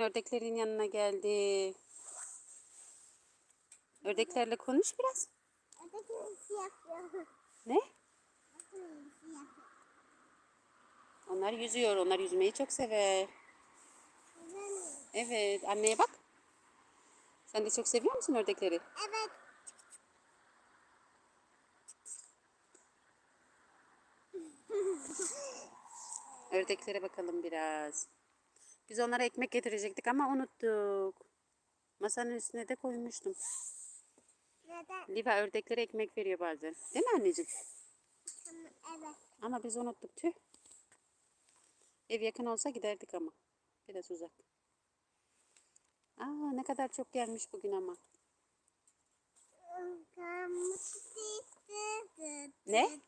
Ördeklerin yanına geldi. Ördeklerle konuş biraz. Ne? Onlar yüzüyor. Onlar yüzmeyi çok sever. Evet. Anneye bak. Sen de çok seviyor musun ördekleri? Evet. Ördeklere bakalım biraz. Biz onlara ekmek getirecektik ama unuttuk. Masanın üstüne de koymuştum. Neden? Liva ördeklere ekmek veriyor bazen. Değil mi anneciğim? Evet. Ama biz unuttuk tüh. Ev yakın olsa giderdik ama. Biraz uzak. Aa ne kadar çok gelmiş bugün ama. Ne?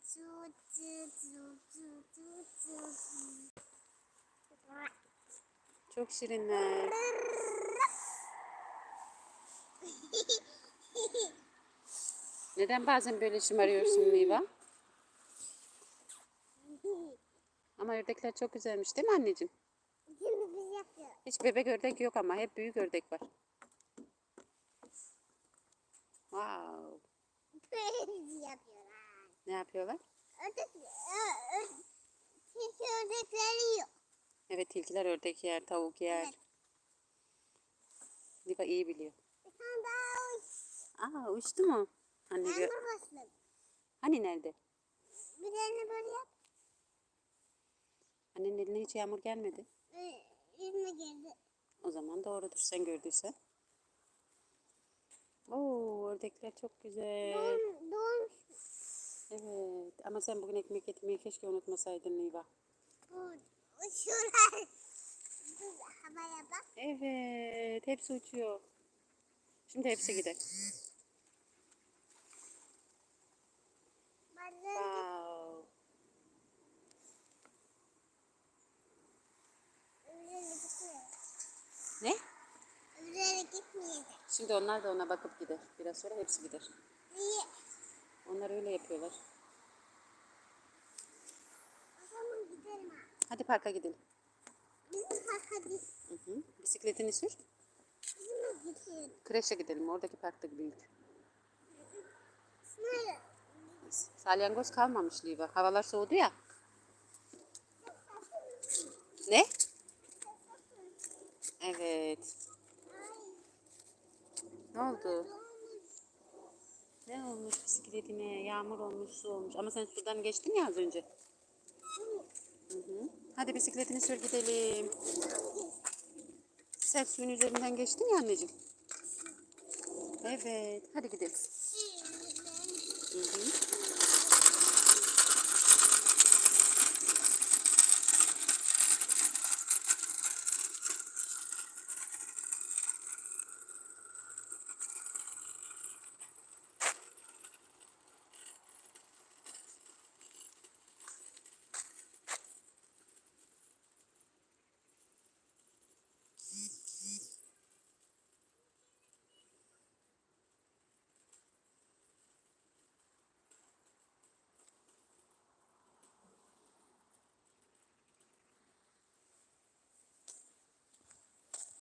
Çok şirinler. Neden bazen böyle şımarıyorsun Liva? Ama ördekler çok güzelmiş değil mi anneciğim? Hiç bebek ördek yok ama hep büyük ördek var. Wow. Ne yapıyorlar? Ördek, Evet tilkiler ördek yer, tavuk yer. Evet. Liva iyi biliyor. Daha uç. Aa uçtu mu? Anne gö- Yağmur başladı. hani nerede? Bir tane böyle yap. Annenin eline hiç yağmur gelmedi. Ee, Yüzüme geldi. O zaman doğrudur sen gördüysen. Oo ördekler çok güzel. Doğum, doğmuş. Evet ama sen bugün ekmek getirmeyi keşke unutmasaydın Liva. Bu uçuyorlar. Havaya bak. Evet hepsi uçuyor. Şimdi hepsi gider. Wow. Ne? Gitmeyecek. Şimdi onlar da ona bakıp gider. Biraz sonra hepsi gider. Niye? Onlar öyle yapıyorlar. O zaman gidelim ha. Hadi parka gidelim. Hı hı. Bisikletini sür. Kreşe gidelim. Oradaki parkta büyük. Salyangoz kalmamış Liva. Havalar soğudu ya. Ne? Evet. Ne oldu? Ne olmuş bisikletine? Yağmur olmuş, su olmuş. Ama sen sudan geçtin ya az önce. Hadi bisikletini sür gidelim. Sen suyun üzerinden geçtin ya anneciğim. Evet. Hadi gidelim. Hı hı.